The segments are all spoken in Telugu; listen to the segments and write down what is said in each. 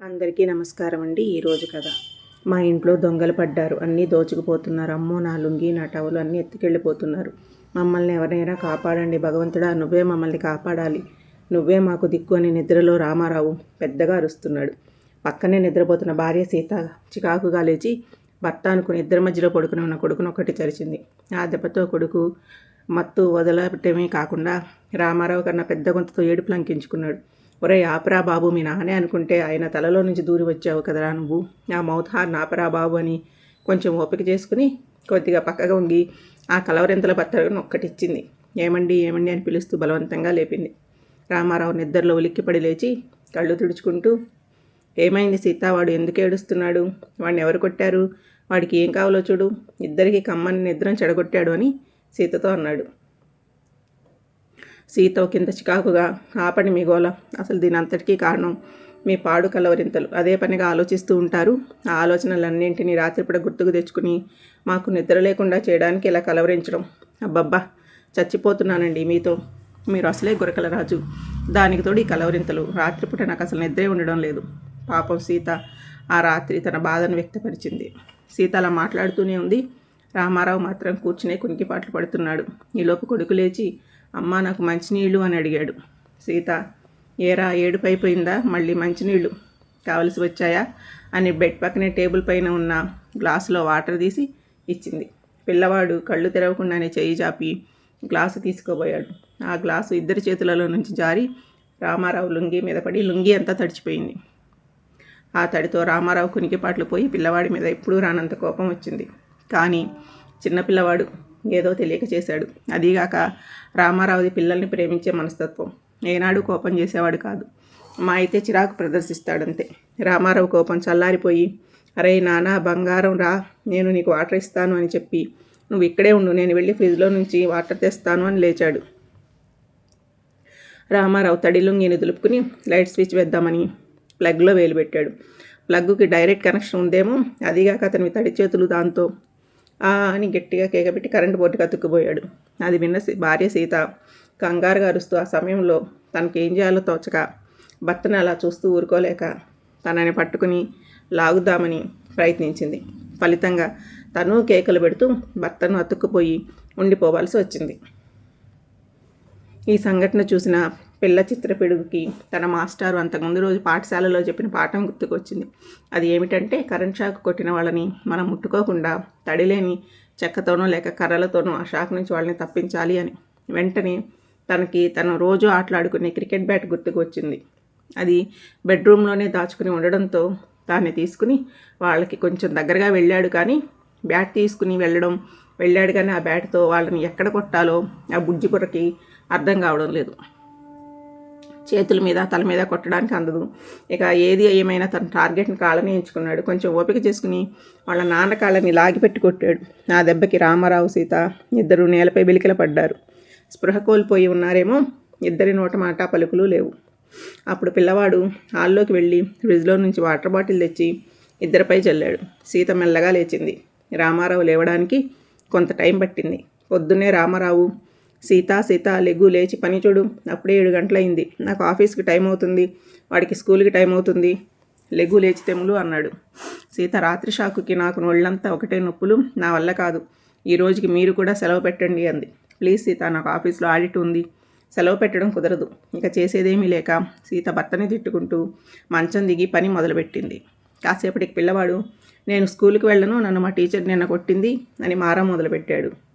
అందరికీ నమస్కారం అండి. ఈరోజు కథ. మా ఇంట్లో దొంగలు పడ్డారు. అన్నీ దోచుకుపోతున్నారు. అమ్మో నా లుంగి నా టవలు అన్నీ ఎత్తుకెళ్ళిపోతున్నారు. మమ్మల్ని ఎవరైనా కాపాడండి భగవంతుడా. నువ్వే మమ్మల్ని కాపాడాలి. నువ్వే మాకు దిక్కు అని నిద్రలో రామారావు పెద్దగా అరుస్తున్నాడు. పక్కనే నిద్రపోతున్న భార్య సీత చికాకుగా లేచి భర్త అనుకుని ఇద్దరి మధ్యలో పడుకుని ఉన్న కొడుకును ఒకటి చరిచింది. ఆ దెబ్బతో కొడుకు మత్తు వదలటమే కాకుండా రామారావు కన్నా పెద్ద గొంతుతో ఏడుపు లంకించుకున్నాడు ఒరే ఆపరా బాబు మీ నానే అనుకుంటే ఆయన తలలో నుంచి దూరి వచ్చావు కదరా నువ్వు. ఆ మౌతార్ నాపరా బాబు అని కొంచెం ఓపిక చేసుకుని కొద్దిగా పక్కగా ఉంగి ఆ కలవరింతల పత్రికను ఒక్కటిచ్చింది. ఏమండి ఏమండి అని పిలుస్తూ బలవంతంగా లేపింది. రామారావు నిద్రలో ఉలిక్కిపడి లేచి కళ్ళు తుడుచుకుంటూ ఏమైంది సీత వాడు ఎందుకు ఏడుస్తున్నాడు? వాడిని ఎవరు కొట్టారు? వాడికి ఏం కావాలో చూడు. ఇద్దరికి కమ్మని నిద్రను చెడగొట్టాడు అని సీతతో అన్నాడు. సీత కింద చికాకుగా ఆపండి మీ గోల. అసలు దీని అంతటికీ కారణం మీ పాడు కలవరింతలు. అదే పనిగా ఆలోచిస్తూ ఉంటారు. ఆ ఆలోచనలన్నింటినీ రాత్రిపూట గుర్తుకు తెచ్చుకుని మాకు నిద్ర లేకుండా చేయడానికి ఇలా కలవరించడం. అబ్బబ్బా చచ్చిపోతున్నానండి మీతో. మీరు అసలే గురకల రాజు. దానికి తోడు ఈ కలవరింతలు. రాత్రిపూట నాకు అసలు నిద్రే ఉండడం లేదు. పాపం సీత ఆ రాత్రి తన బాధను వ్యక్తపరిచింది. సీత అలా మాట్లాడుతూనే ఉంది. రామారావు మాత్రం కూర్చునే కునికిపాట్లు పడుతున్నాడు. ఈలోపు కొడుకు లేచి అమ్మ నాకు మంచినీళ్ళు అని అడిగాడు. సీత ఏరా ఏడుపు అయిపోయిందా మళ్ళీ మంచినీళ్ళు కావలసి వచ్చాయా? అని బెడ్ పక్కనే టేబుల్ పైన ఉన్న గ్లాసులో వాటర్ తీసి ఇచ్చింది. పిల్లవాడు కళ్ళు తెరవకుండానే చేయి చాపి గ్లాసు తీసుకోబోయాడు. ఆ గ్లాసు ఇద్దరి చేతులలో నుంచి జారి రామారావు లుంగి మీద పడి లుంగి అంతా తడిచిపోయింది. ఆ తడితో రామారావు కునికిపాట్లు పోయి పిల్లవాడి మీద ఎప్పుడూ రానంత కోపం వచ్చింది. కానీ చిన్నపిల్లవాడు ఏదో తెలియక చేశాడు. అదీగాక రామారావుది పిల్లల్ని ప్రేమించే మనస్తత్వం. ఏనాడు కోపం చేసేవాడు కాదు. మా అయితే చిరాకు ప్రదర్శిస్తాడంతే. రామారావు కోపం చల్లారిపోయి అరే నానా బంగారం రా నేను నీకు వాటర్ ఇస్తాను అని చెప్పి నువ్వు ఇక్కడే ఉండు నేను వెళ్ళి ఫ్రిడ్జ్లో నుంచి వాటర్ తెస్తాను అని లేచాడు. రామారావు తడిలుంగిని దులుపుకుని లైట్ స్విచ్ వేద్దామని ప్లగ్లో వేలు పెట్టాడు. ప్లగ్కి డైరెక్ట్ కనెక్షన్ ఉందేమో అదిగాక అతని తడి చేతులు దాంతో అని గట్టిగా కేకబెట్టి కరెంటు బోర్డుకి అతుక్కుపోయాడు. అది విన్న భార్య సీత కంగారుగా అరుస్తూ ఆ సమయంలో తనకేం చేయాలో తోచక భర్తను అలా చూస్తూ ఊరుకోలేక తనని పట్టుకుని లాగుదామని ప్రయత్నించింది. ఫలితంగా తను కేకలు పెడుతూ భర్తను అతుక్కుపోయి ఉండిపోవాల్సి వచ్చింది. ఈ సంఘటన చూసిన పిల్ల చిత్రపిడుగుకి తన మాస్టారు అంతకుముందు రోజు పాఠశాలలో చెప్పిన పాఠం గుర్తుకొచ్చింది. అది ఏమిటంటే కరెంట్ షాక్ కొట్టిన వాళ్ళని మనం ముట్టుకోకుండా తడిలేని చెక్కతోనో లేక కర్రలతోనో ఆ షాక్ నుంచి వాళ్ళని తప్పించాలి అని. వెంటనే తనకి తను రోజు ఆటలాడుకునే క్రికెట్ బ్యాట్ గుర్తుకు వచ్చింది అది బెడ్రూమ్లోనే దాచుకుని ఉండడంతో దాన్ని తీసుకుని వాళ్ళకి కొంచెం దగ్గరగా వెళ్ళాడు కానీ బ్యాట్ తీసుకుని వెళ్ళడం వెళ్ళాడు కానీ ఆ బ్యాట్తో వాళ్ళని ఎక్కడ కొట్టాలో ఆ బుజ్జి బుర్రకి అర్థం కావడం లేదు. చేతుల మీద తల మీద కొట్టడానికి అందదు. ఇక ఏది ఏమైనా తన టార్గెట్ని కాళ్ళని ఎంచుకున్నాడు. కొంచెం ఓపిక చేసుకుని వాళ్ళ నాన్న కాళ్ళని లాగిపెట్టి కొట్టాడు. ఆ దెబ్బకి రామారావు సీత ఇద్దరు నేలపై బిలికల పడ్డారు. స్పృహ కోల్పోయి ఉన్నారేమో ఇద్దరి నోట మాట పలుకులు లేవు. అప్పుడు పిల్లవాడు హాల్లోకి వెళ్ళి ఫ్రిడ్జ్లో నుంచి వాటర్ బాటిల్ తెచ్చి ఇద్దరిపై చల్లాడు. సీత మెల్లగా లేచింది. రామారావు లేవడానికి కొంత టైం పట్టింది. పొద్దున్నే రామారావు సీత సీత లెగ్గు లేచి పని చూడు. అప్పుడే ఏడు గంటలైంది నాకు ఆఫీస్కి టైం అవుతుంది. వాడికి స్కూల్కి టైం అవుతుంది. లెగ్గు లేచి తెములు అన్నాడు. సీత రాత్రి షాకుకి నాకు నోళ్ళంతా ఒకటే నొప్పులు. నా వల్ల కాదు. ఈ రోజుకి మీరు కూడా సెలవు పెట్టండి అంది. ప్లీజ్ సీత నాకు ఆఫీస్లో ఆడిట్ ఉంది. సెలవు పెట్టడం కుదరదు. ఇంకా చేసేదేమీ లేక సీత భర్తని తిట్టుకుంటూ మంచం దిగి పని మొదలుపెట్టింది. కాసేపటికి పిల్లవాడు నేను స్కూల్కి వెళ్ళను. నన్ను మా టీచర్ నిన్న కొట్టింది అని మారా మొదలుపెట్టాడు.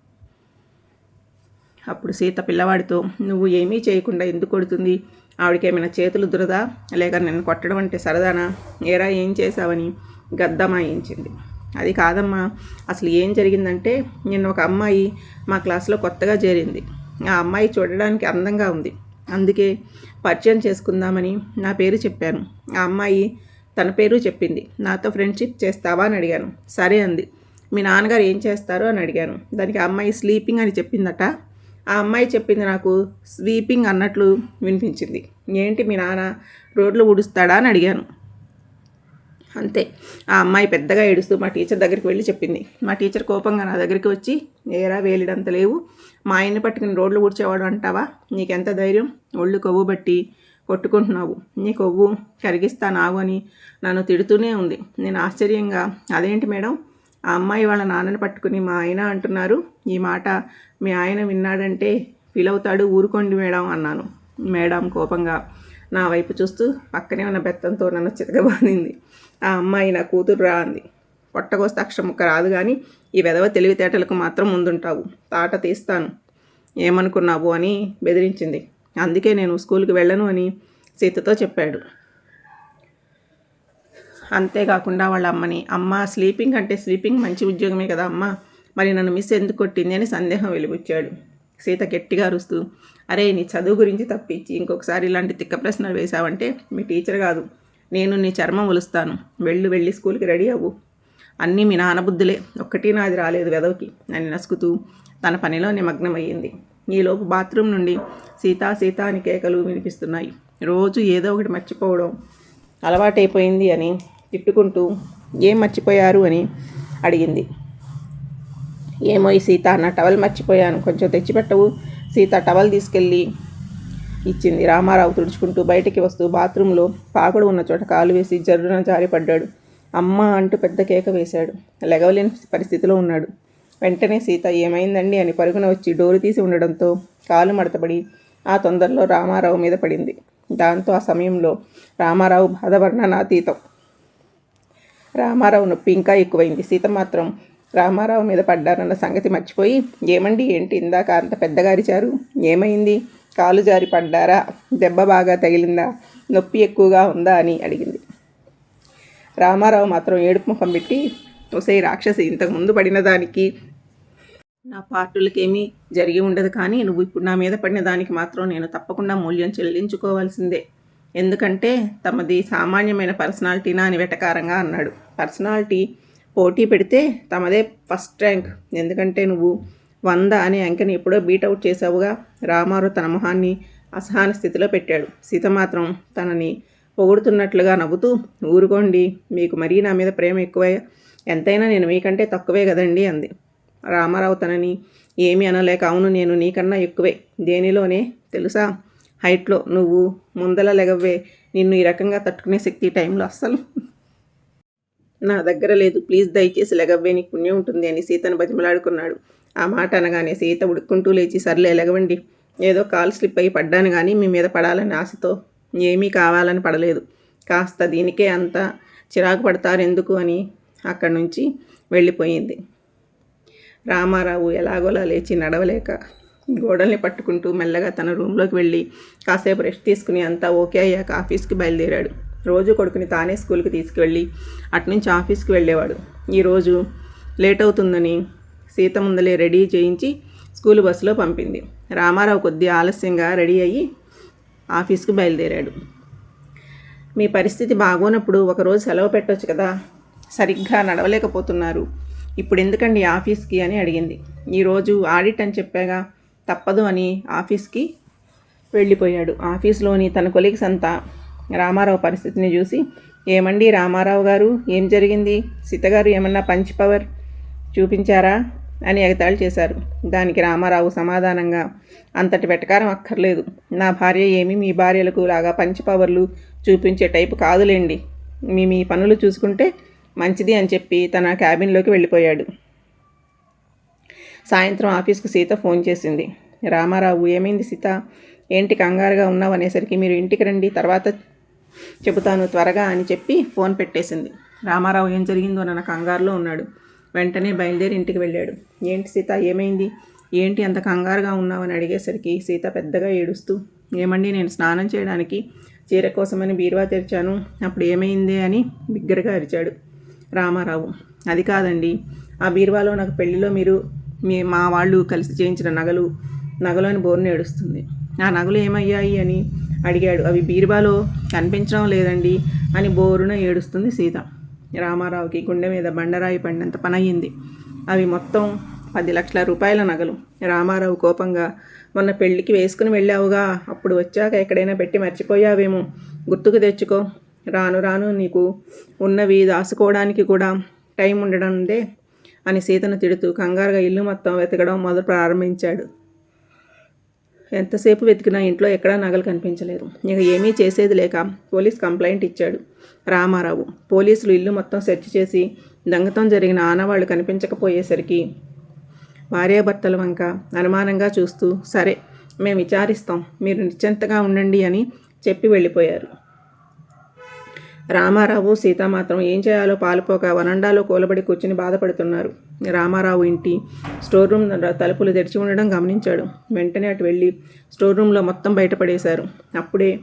అప్పుడు సీత పిల్లవాడితో నువ్వు ఏమీ చేయకుండా ఎందుకు కొడుతుంది? ఆవిడకి ఏమైనా చేతులు దురదా? లేక నేను కొట్టడం అంటే సరదానా? ఏరా ఏం చేశావని? గద్దమాయించింది అది కాదమ్మా. అసలు ఏం జరిగిందంటే నిన్న ఒక అమ్మాయి మా క్లాస్లో కొత్తగా చేరింది. ఆ అమ్మాయి చూడడానికి అందంగా ఉంది. అందుకే పరిచయం చేసుకుందామని నా పేరు చెప్పాను. ఆ అమ్మాయి తన పేరు చెప్పింది. నాతో ఫ్రెండ్షిప్ చేస్తావా అని అడిగాను. సరే అంది. మీ నాన్నగారు ఏం చేస్తారు? అని అడిగాను. దానికి ఆ అమ్మాయి స్లీపింగ్ అని చెప్పిందట. ఆ అమ్మాయి చెప్పింది నాకు స్వీపింగ్ అన్నట్లు వినిపించింది. ఏంటి మీ నాన్న రోడ్లు ఊడుస్తాడా అని అడిగాను. అంతే. ఆ అమ్మాయి పెద్దగా ఏడుస్తూ మా టీచర్ దగ్గరికి వెళ్ళి చెప్పింది. మా టీచర్ కోపంగా నా దగ్గరికి వచ్చి ఏరా వేలిడంత లేవు. మా ఆయన్ని పట్టుకుని రోడ్లు ఊడ్చేవాడు అంటావా? నీకెంత ధైర్యం? ఒళ్ళు కొవ్వు బట్టి కొట్టుకుంటున్నావు. నీ కొవ్వు కరిగిస్తానావు అని నన్ను తిడుతూనే ఉంది. నేను ఆశ్చర్యంగా అదేంటి మేడం? ఆ అమ్మాయి వాళ్ళ నాన్నని పట్టుకుని మా ఆయన అంటున్నారు. ఈ మాట మీ ఆయన విన్నాడంటే ఫీల్ అవుతాడు ఊరుకోండి మేడం అన్నాను. మేడం కోపంగా నా వైపు చూస్తూ పక్కనే ఉన్న బెత్తంతో నన్ను చితకబాదింది ఆ అమ్మాయి నా కూతురు రా అంది. పొట్టకొస్తే అక్షరం ముక్క రాదు కానీ ఈ వెధవ తెలివితేటలకు మాత్రం ముందుంటావు. తాట తీస్తాను. ఏమనుకున్నావు అని బెదిరించింది. అందుకే నేను స్కూల్కి వెళ్ళను అని సీతతో చెప్పాడు. అంతేకాకుండా వాళ్ళ అమ్మని అమ్మ స్లీపింగ్ అంటే స్లీపింగ్ మంచి ఉద్యోగమే కదా అమ్మ. మరి నన్ను మిస్ ఎందుకు కొట్టింది అని సందేహం వెలిబుచ్చాడు. సీత గట్టిగా అరుస్తూ అరే నీ చదువు గురించి తప్పించి ఇంకొకసారి ఇలాంటి తిక్క ప్రశ్నలు వేశావంటే మీ టీచర్ కాదు. నేను నీ చర్మం ఒలుస్తాను. వెళ్ళు వెళ్ళి స్కూల్కి రెడీ అవ్వు. అన్నీ మీ నానబుద్ధులే ఒక్కటి నాది రాలేదు వెదవకి అని నసుకుతూ తన పనిలో నిమగ్నమయ్యింది. ఈలోపు బాత్రూమ్ నుండి సీతా సీత అని కేకలు వినిపిస్తున్నాయి. రోజు ఏదో ఒకటి మర్చిపోవడం అలవాటైపోయింది అని తిట్టుకుంటూ ఏం మర్చిపోయారు? అని అడిగింది. ఏమో ఈ సీత నా టవల్ మర్చిపోయాను. కొంచెం తెచ్చిపెట్టవు. సీత టవల్ తీసుకెళ్ళి ఇచ్చింది. రామారావు తుడుచుకుంటూ బయటికి వస్తూ బాత్రూంలో పాకుడు ఉన్న చోట కాలు వేసి జర్రున జారిపడ్డాడు. అమ్మ అంటూ పెద్ద కేక వేశాడు. లెగవలేని పరిస్థితిలో ఉన్నాడు. వెంటనే సీత ఏమైందండి అని పరుగున వచ్చి డోరు తీసి ఉండడంతో కాలు మడతపడి ఆ తొందరలో రామారావు మీద పడింది. దాంతో ఆ సమయంలో రామారావు బాధవర్ణనాతీతం రామారావు నొప్పి ఇంకా ఎక్కువైంది. సీత మాత్రం రామారావు మీద పడ్డారన్న సంగతి మర్చిపోయి ఏమండి ఏంటి ఇందాక అంత పెద్దగారిచారు? ఏమైంది? కాలు జారి పడ్డారా? దెబ్బ బాగా తగిలిందా? నొప్పి ఎక్కువగా ఉందా? అని అడిగింది. రామారావు మాత్రం ఏడుపు ముఖం పెట్టి ఒసే రాక్షసి ఇంతకు ముందు పడిన దానికి నా పార్టులకేమీ జరిగి ఉండదు కానీ నువ్వు ఇప్పుడు నా మీద పడిన దానికి మాత్రం నేను తప్పకుండా మూల్యం చెల్లించుకోవాల్సిందే. ఎందుకంటే తమది సామాన్యమైన పర్సనాలిటీనా? అని వెటకారంగా అన్నాడు. పర్సనాలిటీ పోటీ పెడితే తమదే ఫస్ట్ ర్యాంక్. ఎందుకంటే నువ్వు వంద అనే అంకెని ఎప్పుడో బీటౌట్ చేసావుగా రామారావు తన మొహాన్ని అసహన స్థితిలో పెట్టాడు. సీత మాత్రం తనని పొగుడుతున్నట్లుగా నవ్వుతూ ఊరుకోండి మీకు మరీ నా మీద ప్రేమ ఎక్కువ. ఎంతైనా నేను మీకంటే తక్కువే కదండి అంది. రామారావు తనని ఏమీ అనలేక అవును నేను నీకన్నా ఎక్కువే. దేనిలోనే? తెలుసా? హైట్లో నువ్వు ముందల లెగవ్వే. నిన్ను ఈ రకంగా తట్టుకునే శక్తి టైంలో అస్సలు నా దగ్గర లేదు. ప్లీజ్ దయచేసి లెగవ్వే నీకు పుణ్యం ఉంటుంది అని సీతను బతిమలాడుకున్నాడు. ఆ మాట అనగానే సీత ఉడుక్కుంటూ లేచి సర్లే లెగవండి. ఏదో కాల్ స్లిప్ అయి పడ్డాను కానీ మీ మీద పడాలని ఆశతో ఏమీ కావాలని పడలేదు. కాస్త దీనికే అంత చిరాకు పడతారు ఎందుకు అని అక్కడి నుంచి వెళ్ళిపోయింది. రామారావు ఎలాగోలా లేచి నడవలేక గోడల్ని పట్టుకుంటూ మెల్లగా తన రూమ్లోకి వెళ్ళి కాసేపు రెస్ట్ తీసుకుని అంతా ఓకే అయ్యాక ఆఫీస్కి బయలుదేరాడు. రోజు కొడుకుని తానే స్కూల్కి తీసుకువెళ్ళి అటునుంచి ఆఫీస్కి వెళ్ళేవాడు. ఈరోజు లేట్ అవుతుందని సీత ముందలే రెడీ చేయించి స్కూల్ బస్సులో పంపింది. రామారావు కొద్ది ఆలస్యంగా రెడీ అయ్యి ఆఫీస్కి బయలుదేరాడు. మీ పరిస్థితి బాగోనప్పుడు ఒకరోజు సెలవు పెట్టవచ్చు కదా? సరిగ్గా నడవలేకపోతున్నారు. ఇప్పుడు ఎందుకండి ఆఫీస్కి అని అడిగింది. ఈరోజు ఆడిట్ అని చెప్పాగా తప్పదు అని ఆఫీస్కి వెళ్ళిపోయాడు. ఆఫీస్లోని తన కొలీగ్స్ అంతా రామారావు పరిస్థితిని చూసి ఏమండి రామారావు గారు? ఏం జరిగింది? సీతగారు ఏమన్నా పంచ్ పవర్ చూపించారా? అని ఎగతాళి చేశారు. దానికి రామారావు సమాధానంగా అంతటి వెటకారం అక్కర్లేదు. నా భార్య ఏమి మీ భార్యలకు లాగా పంచ్ పవర్లు చూపించే టైపు కాదులేండి. మీ మీ పనులు చూసుకుంటే మంచిది అని చెప్పి తన క్యాబిన్లోకి వెళ్ళిపోయాడు. సాయంత్రం ఆఫీస్కు సీత ఫోన్ చేసింది. రామారావు ఏమైంది సీత? ఏంటి కంగారుగా ఉన్నావు? అనేసరికి మీరు ఇంటికి రండి తర్వాత చెబుతాను త్వరగా అని చెప్పి ఫోన్ పెట్టేసింది. రామారావు ఏం జరిగిందో నన్న కంగారులో ఉన్నాడు. వెంటనే బయలుదేరి ఇంటికి వెళ్ళాడు. ఏంటి సీత ఏమైంది? ఏంటి అంత కంగారుగా ఉన్నావని అడిగేసరికి సీత పెద్దగా ఏడుస్తూ ఏమండి నేను స్నానం చేయడానికి చీర కోసమని బీరువా తెరిచాను అప్పుడు ఏమైంది అని బిగ్గరగా అరిచాడు రామారావు. అది కాదండి ఆ బీరువాలో నాకు పెళ్ళిలో మీరు మీ మా వాళ్ళు కలిసి చేయించిన నగలు నగలోని బోర్ని ఏడుస్తుంది. ఆ నగలు ఏమయ్యాయి అని అడిగాడు. అవి బీరుబాలో కనిపించడం లేదండి అని బోరున ఏడుస్తుంది సీత. రామారావుకి గుండె మీద బండరాయి పడినంత పనయ్యింది. అవి మొత్తం పది లక్షల రూపాయల నగలు. రామారావు కోపంగా మొన్న పెళ్ళికి వేసుకుని వెళ్ళావుగా అప్పుడు వచ్చాక ఎక్కడైనా పెట్టి మర్చిపోయావేమో. గుర్తుకు తెచ్చుకో. రాను రాను నీకు ఉన్నవి దాచుకోవడానికి కూడా టైం ఉండడం అని సీతను తిడుతూ కంగారుగా ఇల్లు మొత్తం వెతకడం మొదలు ప్రారంభించాడు. ఎంతసేపు వెతికినా ఇంట్లో ఎక్కడా నగలు కనిపించలేదు. ఇక ఏమీ చేసేది లేక పోలీస్ కంప్లైంట్ ఇచ్చాడు రామారావు. పోలీసులు ఇల్లు మొత్తం సెర్చ్ చేసి దొంగతనం జరిగిన ఆనవాళ్ళు కనిపించకపోయేసరికి భార్యాభర్తల వంక అనుమానంగా చూస్తూ సరే మేము విచారిస్తాం. మీరు నిశ్చింతగా ఉండండి అని చెప్పి వెళ్ళిపోయారు. రామారావు సీత మాత్రం ఏం చేయాలో పాలుపోక వనండాలో కూలబడి కూర్చుని బాధపడుతున్నారు. రామారావు ఇంటి స్టోర్ రూమ్ తలుపులు తెరిచి ఉండడం గమనించాడు. వెంటనే అటు వెళ్ళి స్టోర్ రూమ్లో మొత్తం బయటపడేశారు. అప్పుడే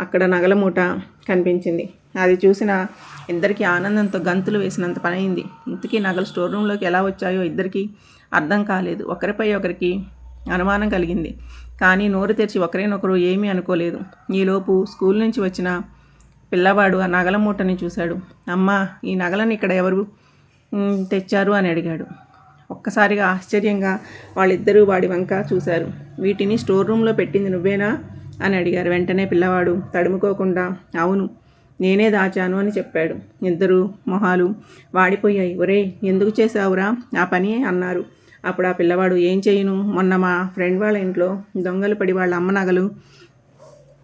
అక్కడ నగల మూట కనిపించింది. అది చూసిన ఇద్దరికీ ఆనందంతో గంతులు వేసినంత పని అయింది ఇంతకీ నగలు స్టోర్ రూమ్లోకి ఎలా వచ్చాయో ఇద్దరికీ అర్థం కాలేదు. ఒకరిపై ఒకరికి అనుమానం కలిగింది. కానీ నోరు తెరిచి ఒకరినొకరు ఏమీ అనుకోలేదు. ఈలోపు స్కూల్ నుంచి వచ్చిన పిల్లవాడు ఆ నగల మూటని చూశాడు. అమ్మా ఈ నగలను ఇక్కడ ఎవరు తెచ్చారు అని అడిగాడు. ఒక్కసారిగా ఆశ్చర్యంగా వాళ్ళిద్దరూ వాడి వంక చూశారు. వీటిని స్టోర్ రూమ్లో పెట్టింది నువ్వేనా అని అడిగారు. వెంటనే పిల్లవాడు తడుముకోకుండా అవును నేనే దాచాను అని చెప్పాడు. ఇద్దరు మొహాలు వాడిపోయాయి. ఒరే ఎందుకు చేసావురా ఆ పని అన్నారు. అప్పుడు ఆ పిల్లవాడు ఏం చేయను? మొన్న మా ఫ్రెండ్ వాళ్ళ ఇంట్లో దొంగలు పడి వాళ్ళ అమ్మ నగలు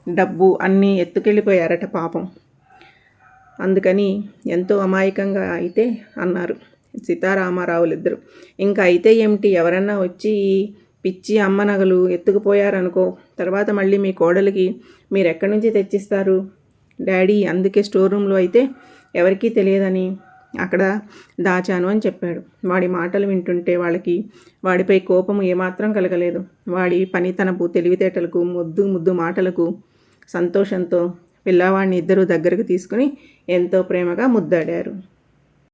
డబ్బు అన్నీ ఎత్తుకెళ్ళిపోయారట పాపం. అందుకని ఎంతో అమాయకంగా అయితే అన్నారు సీతారామారావులు ఇద్దరు ఇంకా అయితే ఏమిటి? ఎవరన్నా వచ్చి పిచ్చి అమ్మ నగలు ఎత్తుకుపోయారనుకో తర్వాత మళ్ళీ మీ కోడలికి మీరు ఎక్కడి నుంచి తెచ్చిస్తారు? డాడీ అందుకే స్టోర్ రూమ్లో అయితే ఎవరికీ తెలియదని అక్కడ దాచాను అని చెప్పాడు. వాడి మాటలు వింటుంటే వాళ్ళకి వాడిపై కోపం ఏమాత్రం కలగలేదు. వాడి పనితనపు తెలివితేటలకు ముద్దు ముద్దు మాటలకు సంతోషంతో పిల్లవాడిని ఇద్దరు దగ్గరకు తీసుకుని ఎంతో ప్రేమగా ముద్దాడారు.